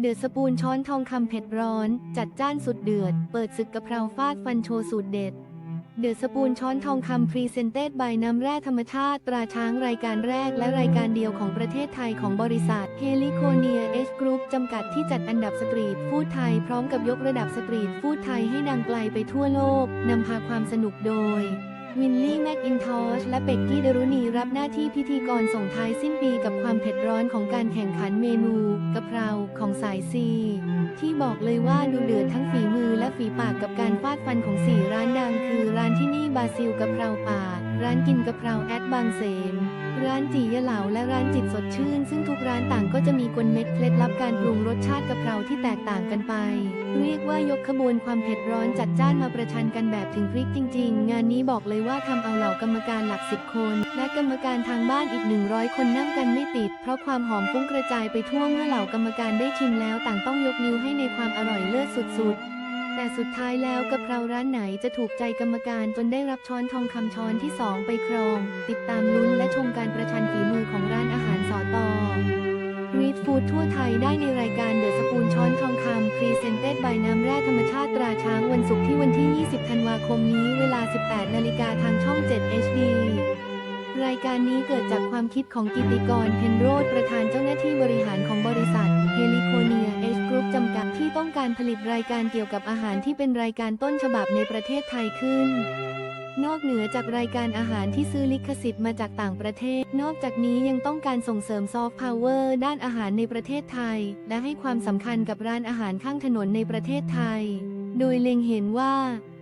เดือดสปูนช้อนทองคำเผ็ดร้อน จัดจ้านสุดเดือด เปิดศึกกะเพราฟาดฟันโชว์สูตรเด็ด เดือดสปูนช้อนทองคำพรีเซนเต็ดบน้ำแร่ธรรมชาติตราช้างรายการแรกและรายการเดียวของประเทศไทยของบริษัทเฮลิโคเนียเอชกรุ๊ปจำกัดที่จัดอันดับสตรีทฟู้ดไทยพร้อมกับยกระดับสตรีทฟู้ดไทยให้ดังไกลไปทั่วโลกนำพาความสนุกโดย วินลี่แม็กอินทอชและเป็กกี้เดรุณีรับหน้าที่พิธีกรส่งท้ายสิ้นปีกับความเผ็ดร้อนของการแข่งขันเมนูกะเพราของสายซี ที่บอกเลยว่าดูเดือดทั้งฝีมือและฝีปากกับการฟาดฟันของสี่ร้านดังคือร้านที่นี่บาซิลกะเพราป่า ร้านกินกะเพราแอดบางเสนร้านจียะเหลาและร้านจิตสดชื่น ซึ่งทุกร้านต่างก็จะมีกลเม็ดเคล็ดลับการปรุงรสชาติกะเพราที่แตกต่างกันไป เรียกว่ายกขบวนความเผ็ดร้อนจัดจ้านมาประชันกันแบบถึงพริกจริง ๆ งานนี้บอกเลยว่าทำเอาเหล่ากรรมการหลักสิบคน และกรรมการทางบ้านอีก 100 คนนั่งกันไม่ติด เพราะความหอมฟุ้งกระจายไปทั่วเมื่อเหล่ากรรมการได้ชิมแล้วต่างต้องยกนิ้วให้ในความอร่อยเลิศสุดๆ แต่สุดท้ายแล้วกะเพราร้านไหนจะถูกใจกรรมการจนได้รับช้อนทองคำช้อนที่2ไปครอง ติดตามลุ้นและชมการประชันฝีมือของร้านอาหารสอตอรีดฟู้ดทั่วไทยได้ในรายการเดอะสปูนช้อนทองคำพรีเซนเต็ดบายน้ำแร่ธรรมชาติตราช้างวันศุกร์ที่วันที่ 20 ธันวาคมนี้เวลา 18 นาฬิกาทางช่อง 7 HD รายการนี้เกิดจากความคิดของกิติกร เพนโรดประธานเจ้าหน้าที่บริหารของบริษัทเฮลิโคเนียเอช กรุ๊ปจำกัดที่ต้องการผลิตรายการเกี่ยวกับอาหารที่เป็นรายการต้นฉบับในประเทศไทยขึ้น นอกเหนือจากรายการอาหารที่ซื้อลิขสิทธิ์มาจากต่างประเทศ นอกจากนี้ยังต้องการส่งเสริมซอฟต์พาวเวอร์ด้านอาหารในประเทศไทย และให้ความสำคัญกับร้านอาหารข้างถนนในประเทศไทย โดยเล็งเห็นว่า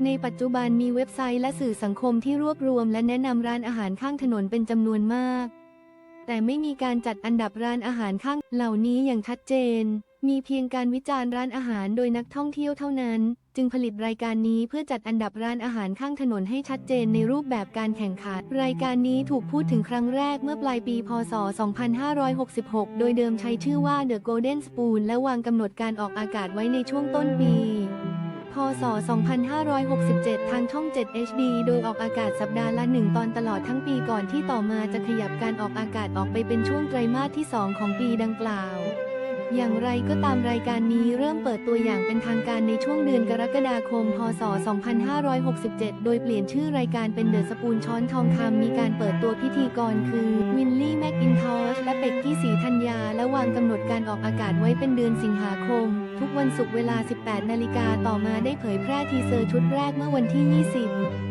ในปัจจุบันมีเว็บไซต์และสื่อสังคมที่รวบรวม และแนะนำร้านอาหารข้างถนนเป็นจำนวนมาก แต่ไม่มีการจัดอันดับร้านอาหารข้างเหล่านี้อย่างชัดเจน มีเพียงการวิจารณ์ร้านอาหารโดยนักท่องเที่ยวเท่านั้น จึงผลิตรายการนี้เพื่อจัดอันดับร้านอาหารข้างถนนให้ชัดเจนในรูปแบบการแข่งขัน รายการนี้ถูกพูดถึงครั้งแรกเมื่อปลายปี พศ 2566 โดยเดิมใช้ชื่อว่า The Golden Spoon และวางกำหนดการออกอากาศไว้ในช่วงต้นปี พศ 2567 ทางช่อง 7 HD โดยออกอากาศสัปดาห์ละหนึ่งตอนตลอดทั้งปีก่อนที่ต่อมาจะขยับการออกอากาศออกไปเป็นช่วงไตรมาสที่ 2 ของปีดังกล่าว อย่างไรก็ตามรายการนี้เริ่มเปิดตัวอย่างเป็นทางการในช่วงเดือนกรกฎาคม พศ 2567 โดยเปลี่ยนชื่อรายการเป็นเดอะสปูนช้อนทองคำมีการเปิดตัวพิธีกรคือวินลี่แมคอินทอชและเป็กกี้สีธัญญา และวางกำหนดการออกอากาศไว้เป็นเดือนสิงหาคม ทุกวันศุกร์เวลา 18 นาฬิกาต่อมาได้เผยแพร่ทีเซอร์ชุดแรกเมื่อวันที่ 20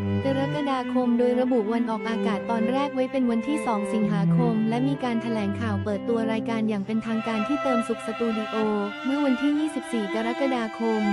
าคม โดยระบุวันออกอากาศตอนแรกไว้เป็นวันที่ 2 สิงหาคม และมีการแถลงข่าวเปิดตัวรายการอย่างเป็นทางการที่เติมสุขสตูดิโอ เมื่อวันที่ 24 กรกฎาคม